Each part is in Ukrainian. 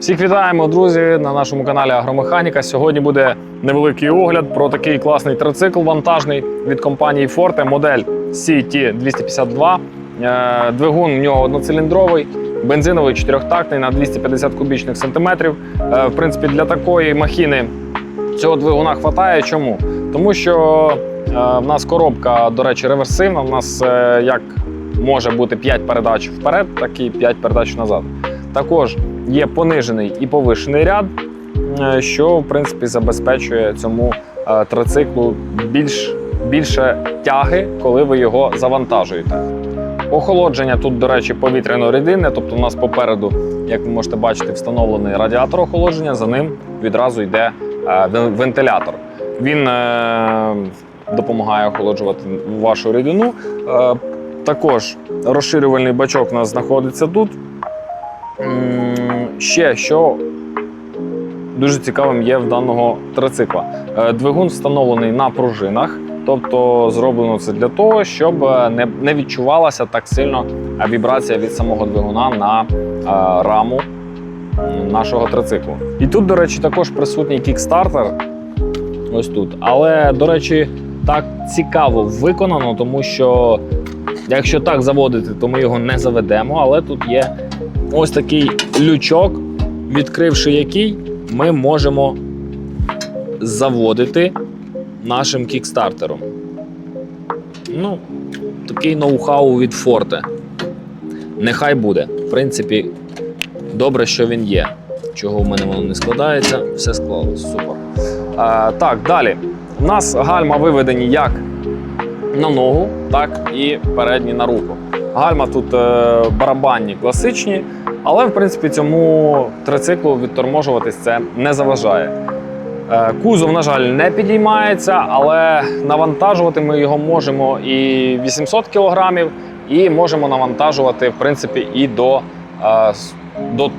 Всіх вітаємо, друзі, на нашому каналі Агромеханіка. Сьогодні буде невеликий огляд про такий класний трицикл вантажний від компанії Forte, модель CT252. Е, Двигун в нього одноциліндровий, бензиновий чотирьохтактний на 250 кубічних сантиметрів. Е, В принципі, для такої махіни цього двигуна хватає. Чому? Тому що е, в нас коробка, до речі, реверсивна. У нас як може бути 5 передач вперед, так і 5 передач назад. Також є понижений і повишений ряд, е, що в принципі забезпечує цьому е, трициклу більш, більше тяги, коли ви його завантажуєте. Охолодження тут, до речі, повітряно-рідинне, тобто у нас попереду, як ви можете бачити, встановлений радіатор охолодження, за ним відразу йде е, вентилятор. Він допомагає охолоджувати вашу рідину. Також розширювальний бачок у нас знаходиться тут. Ще що дуже цікавим є в даного трицикла. Е, Двигун встановлений на пружинах, тобто зроблено це для того, щоб е, не, відчувалася так сильно е, вібрація від самого двигуна на раму нашого трициклу. І тут, до речі, також присутній кікстартер. Ось тут. Але, до речі, так цікаво виконано, тому що якщо так заводити, то ми його не заведемо. Але тут є ось такий лючок, відкривши який, ми можемо заводити нашим кікстартером. Ну, такий ноу-хау від Форте. Нехай буде. В принципі, добре, що він є. Чого в мене воно не складається, все склалось. Супер. А, так, далі. У нас гальма виведені як на ногу, так і передні на руку. Гальма тут е, барабанні класичні, але в принципі цьому трициклу відторможуватись це не заважає. Е, Кузов, на жаль, не підіймається, але навантажувати ми його можемо і 800 кг, і можемо навантажувати в принципі і до, е, до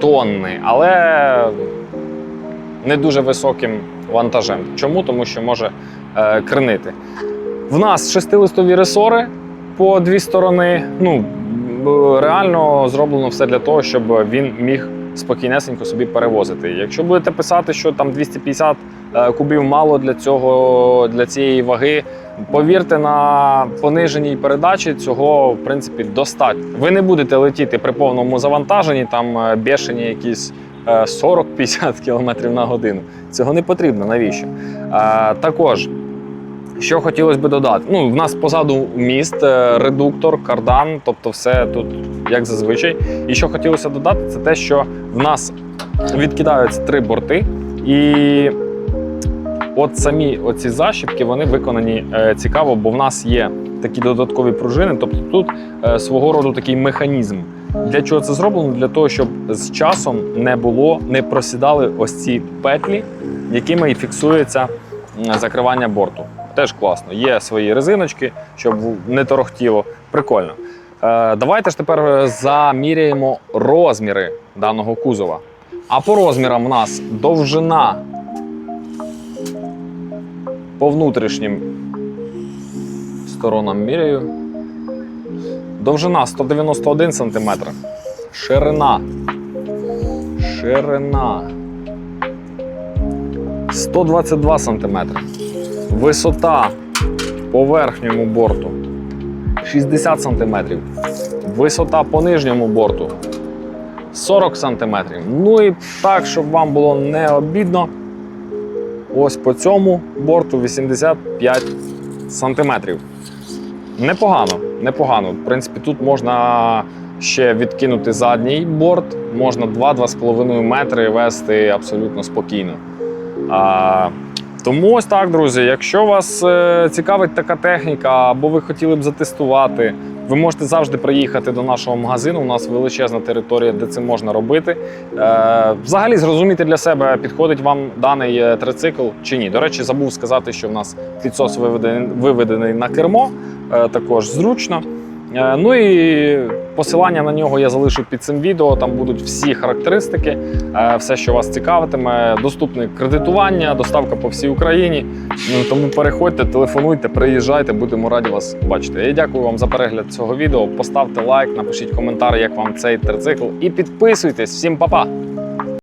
тонни, але не дуже високим вантажем. Чому? Тому що може кренити. В нас шестилистові ресори по дві сторони. Ну, реально зроблено все для того, щоб він міг спокійнесенько собі перевозити. Якщо будете писати, що там 250 е, кубів мало для цього, для цієї ваги, повірте на пониженій передачі, цього в принципі достатньо. Ви не будете летіти при повному завантаженні, там е, бешені якісь е, 40-50 км на годину. Цього не потрібно. Навіщо? Е, Також що хотілося би додати? Ну, в нас позаду міст, е, редуктор, кардан, тобто все тут як зазвичай. І що хотілося додати, це те, що в нас відкидаються три борти, і от самі оці защіпки вони виконані е, цікаво, бо в нас є такі додаткові пружини, тобто тут е, свого роду такий механізм. Для чого це зроблено? Для того, щоб з часом не було, не просідали ось ці петлі, якими і фіксується закривання борту. Теж класно. Є свої резиночки, щоб не торохтіло. Прикольно. Е, давайте ж тепер заміряємо розміри даного кузова. А по розмірам у нас довжина по внутрішнім сторонам міряю. Довжина 191 см. Ширина. Ширина. 122 см. Висота по верхньому борту 60 см. Висота по нижньому борту 40 см. Ну і так, щоб вам було не обідно. Ось по цьому борту 85 см. Непогано, непогано. В принципі, тут можна ще відкинути задній борт, можна 2-2,5 метри вести абсолютно спокійно. Тому ось так, друзі. Якщо вас е, цікавить така техніка, або ви хотіли б затестувати, ви можете завжди приїхати до нашого магазину. У нас величезна територія, де це можна робити. Е, взагалі зрозуміти для себе, підходить вам даний е, трицикл чи ні. До речі, забув сказати, що в нас підсос виведений, на кермо, також зручно. Е, Ну і посилання на нього я залишу під цим відео. Там будуть всі характеристики, е, все, що вас цікавитиме. Доступне кредитування, доставка по всій Україні. Ну, Тому переходьте, телефонуйте, приїжджайте, будемо раді вас бачити. Я дякую вам за перегляд цього відео. Поставте лайк, напишіть коментар, як вам цей трицикл, і підписуйтесь. Всім па-па!